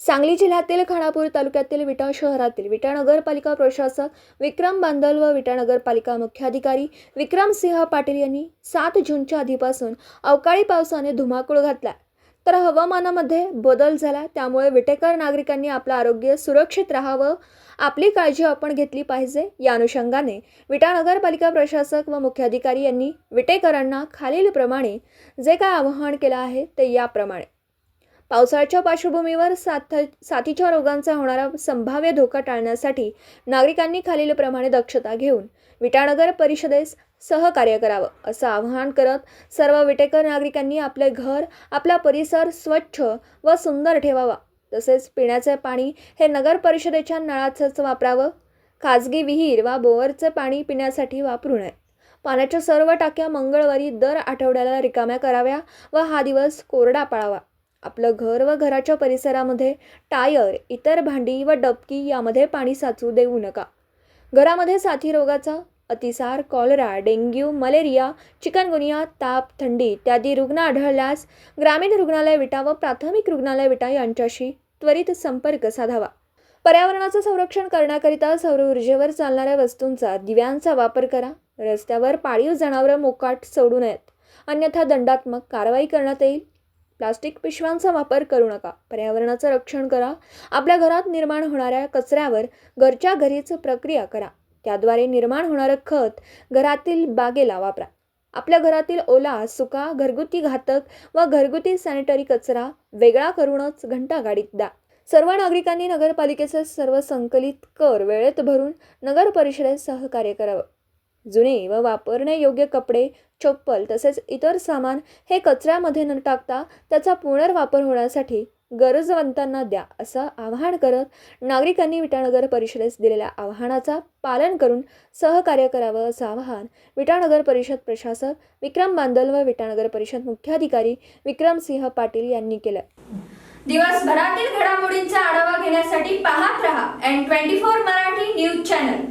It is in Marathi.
सांगली जिल्ह्यातील खानापूर तालुक्यातील विटा शहरातील विटा नगरपालिका प्रशासक विक्रम बांदल व विटा नगरपालिका मुख्याधिकारी विक्रम सिंह पाटील यांनी सात जूनच्या आधीपासून अवकाळी पावसाने धुमाकूळ घातला. तर हवामानामध्ये बदल झाला त्यामुळे विटेकर नागरिकांनी आपलं आरोग्य सुरक्षित राहावं आपली काळजी आपण घेतली पाहिजे. या अनुषंगाने विटा नगरपालिका प्रशासक व मुख्याधिकारी यांनी विटेकरांना खालीलप्रमाणे जे काय आवाहन केलं आहे ते याप्रमाणे. पावसाळ्याच्या पार्श्वभूमीवर साथ साथीच्या रोगांचा होणारा संभाव्य धोका टाळण्यासाठी नागरिकांनी खालीलप्रमाणे दक्षता घेऊन विटानगर परिषदेस सहकार्य करावं असं आवाहन करत सर्व विटेकर नागरिकांनी आपले घर आपला परिसर स्वच्छ व सुंदर ठेवावा. तसेच पिण्याचे पाणी हे नगर परिषदेच्या नळाचंच वापरावं. खाजगी विहीर वा बोअरचे पाणी पिण्यासाठी वापरू नये. पाण्याच्या सर्व टाक्या मंगळवारी दर आठवड्याला रिकाम्या कराव्या व हा दिवस कोरडा पाळावा. आपलं घर व घराच्या परिसरामध्ये टायर इतर भांडी व डबकी यामध्ये पाणी साचू देऊ नका. घरामध्ये साथी रोगाचा अतिसार कॉलरा डेंग्यू मलेरिया चिकनगुनिया ताप थंडी इत्यादी रुग्ण आढळल्यास ग्रामीण रुग्णालय विटा व प्राथमिक रुग्णालय विटा यांच्याशी त्वरित संपर्क साधावा. पर्यावरणाचं संरक्षण करण्याकरिता सौर ऊर्जेवर चालणाऱ्या वस्तूंचा दिव्यांचा वापर करा. रस्त्यावर पाळीव जनावरं मोकाट सोडू नयेत. अन्यथा दंडात्मक कारवाई करण्यात येईल. प्लास्टिक पिशव्यांचा वापर करू नका. पर्यावरणाचं रक्षण करा. आपल्या घरात निर्माण होणाऱ्या कचऱ्यावर घरच्या घरीच प्रक्रिया करा. त्याद्वारे निर्माण होणारं खत घरातील बागेला वापरा. आपल्या घरातील ओला सुका घरगुती घातक व घरगुती सॅनिटरी कचरा वेगळा करूनच घंटागाडीत द्या. सर्व नागरिकांनी नगरपालिकेचं सर्व संकलित कर वेळेत भरून नगर परिषदेत सहकार्य करावं. जुने व वापरण्यायोग्य कपडे चप्पल तसेच इतर सामान हे कचऱ्यामध्ये न टाकता त्याचा पुनर्वापर होण्यासाठी गरजवंतांना द्या असं आवाहन करत नागरिकांनी विटानगर परिषदेस दिलेल्या आवाहनाचा पालन करून सहकार्य करावं असं आवाहन विटानगर परिषद प्रशासक विक्रम बांदल व विटानगर परिषद मुख्याधिकारी विक्रमसिंह पाटील यांनी केलं. दिवसभरातील घडामोडींचा आढावा घेण्यासाठी पाहत रहा N twenty four Marathi news channel